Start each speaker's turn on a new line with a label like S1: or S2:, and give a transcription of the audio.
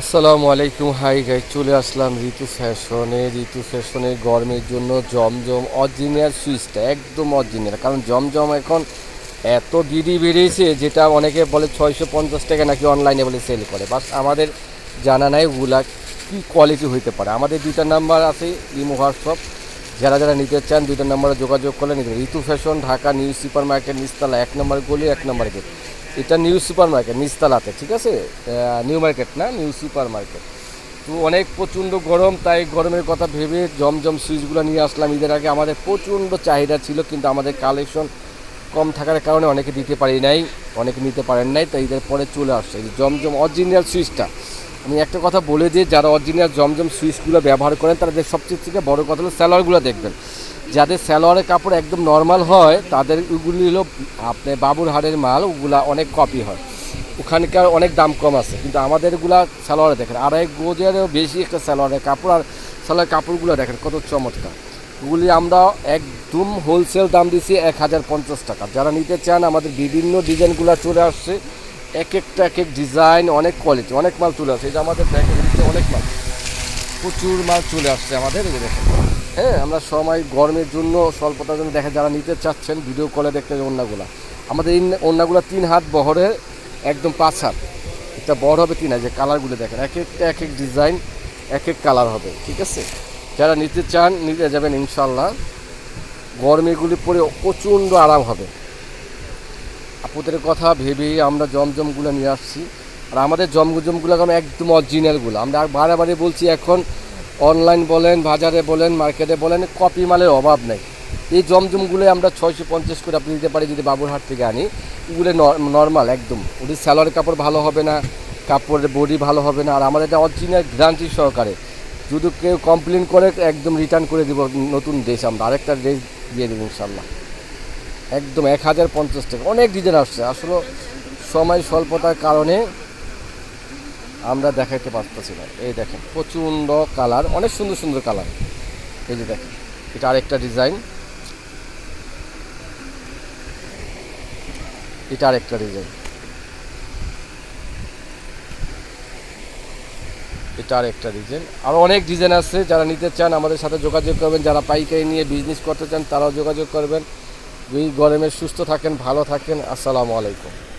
S1: আসসালামু আলাইকুম, হাই গাই চলে আসলাম ঋতু ফ্যাশনে ঋতু ফ্যাশনে গরমের জন্য জমজম অরিজিনাল সুইচটা একদম অরিজিনাল কারণ জমজম এখন এত ডিডি বেরিয়েছে যেটা অনেকে বলে ছয়শো পঞ্চাশ টাকা নাকি অনলাইনে বলে সেল করে। বাস আমাদের জানা নাই ওগুলা কী কোয়ালিটি হইতে পারে। আমাদের দুইটা নাম্বার আছে ইমো হোয়াটসঅ্যাপ যারা যারা নিতে চান দুইটা নাম্বারে যোগাযোগ করলে নিতে। Ritu fashion Dhaka new super market নিচতলা, এক নম্বর গলি, এক নম্বর গেট এটা নিউ সুপার মার্কেট নিচতলাতে, ঠিক আছে? নিউ মার্কেট না, নিউ সুপার মার্কেট তো অনেক প্রচণ্ড গরম, তাই গরমের কথা ভেবে জমজম সুইচগুলো নিয়ে আসলাম। ঈদের আগে আমাদের প্রচণ্ড চাহিদা ছিল, কিন্তু আমাদের কালেকশন কম থাকার কারণে অনেকে দিতে পারি নাই, অনেকে নিতে পারেন নাই, তাই ঈদের পরে চলে আসছে। জমজম অরিজিনাল সুইচটা। আমি একটা কথা বলে দিই, যারা অরিজিনাল জমজম সুইচগুলো ব্যবহার করেন, তাদের সবচেয়ে থেকে বড় কথা হলো স্যালারগুলো দেখবেন। যাদের স্যালোয়ারের কাপড় একদম নর্মাল হয়, তাদের ওগুলি হলো আপনার বাবুর হাড়ের মাল, ওগুলা অনেক কপি হয়। ওখানকার অনেক দাম কম আছে, কিন্তু আমাদেরগুলা স্যালোয়ারে দেখেন, আড়াই গোজেরও বেশি একটা স্যালোয়ারের কাপড়, আর স্যালোয়ার কাপড়গুলো দেখেন কত চমৎকার। ওগুলি আমরা একদম হোলসেল দাম দিছি এক হাজার পঞ্চাশ টাকা। যারা নিতে চান, আমাদের বিভিন্ন ডিজাইনগুলো চলে আসছে এক একটা এক এক ডিজাইন, অনেক কোয়ালিটি অনেক মাল চলে আসছে। এই যে আমাদের ভিতরে অনেক মাল, প্রচুর মাল চলে আসছে আমাদের দেখেন। হ্যাঁ আমরা সময় গরমের জন্য স্বল্পতার জন্য দেখে যারা নিতে চাচ্ছেন ভিডিও কলে দেখতে ওন্নাগুলা আমাদের এই তিন হাত বহরে একদম পাঁচ হাত। এটা বড় হবে তিন যে কালারগুলো দেখেন, এক একটা এক এক ডিজাইন এক এক কালার হবে, ঠিক আছে? যারা নিতে চান, নিতে যাবেন ইনশাল্লাহ গরমেগুলি পরে প্রচণ্ড আরাম হবে। আপুদের কথা ভেবেই আমরা জমজমগুলো নিয়ে আসছি। আর আমাদের জমজমগুলো এখন একদম অরিজিনালগুলো আমরা বারে বারে বলছি এখন অনলাইন বলেন, বাজারে বলেন, মার্কেটে বলেন, কপি মালের অভাব নেই। এই জমজমগুলো আমরা ছয়শো পঞ্চাশ করে আপনি দিতে পারি যদি বাবুরহাট থেকে আনি। ওগুলো নর্মাল একদম। ওদের স্যালোয়ার কাপড় ভালো হবে না, কাপড়ের বডি ভালো হবে না। আর আমাদের এটা অরিজিনাল গ্যারান্টি সহকারে। যদি কেউ কমপ্লেন করে, একদম রিটার্ন করে দিব নতুন ড্রেস আমরা। আরেকটা ড্রেস দিয়ে দেবো ইনশাল্লাহ একদম এক হাজার পঞ্চাশ টাকা। অনেক ডিজাইন আসছে। আসলে সময় স্বল্পতার কারণে আমরা দেখাইতে পারতেছি না। এই দেখেন প্রচণ্ড কালার, অনেক সুন্দর সুন্দর কালার। এই যে দেখেন, এটা আরেকটা ডিজাইন। এটা আরেকটা ডিজাইন। এটা আরেকটা ডিজাইন। আরও অনেক ডিজাইন আছে, যারা নিতে চান, আমাদের সাথে যোগাযোগ করবেন। যারা পাইকারি নিয়ে বিজনেস করতে চান, তারাও যোগাযোগ করবেন। এই গরমে সুস্থ থাকেন, ভালো থাকেন। আসসালামু আলাইকুম।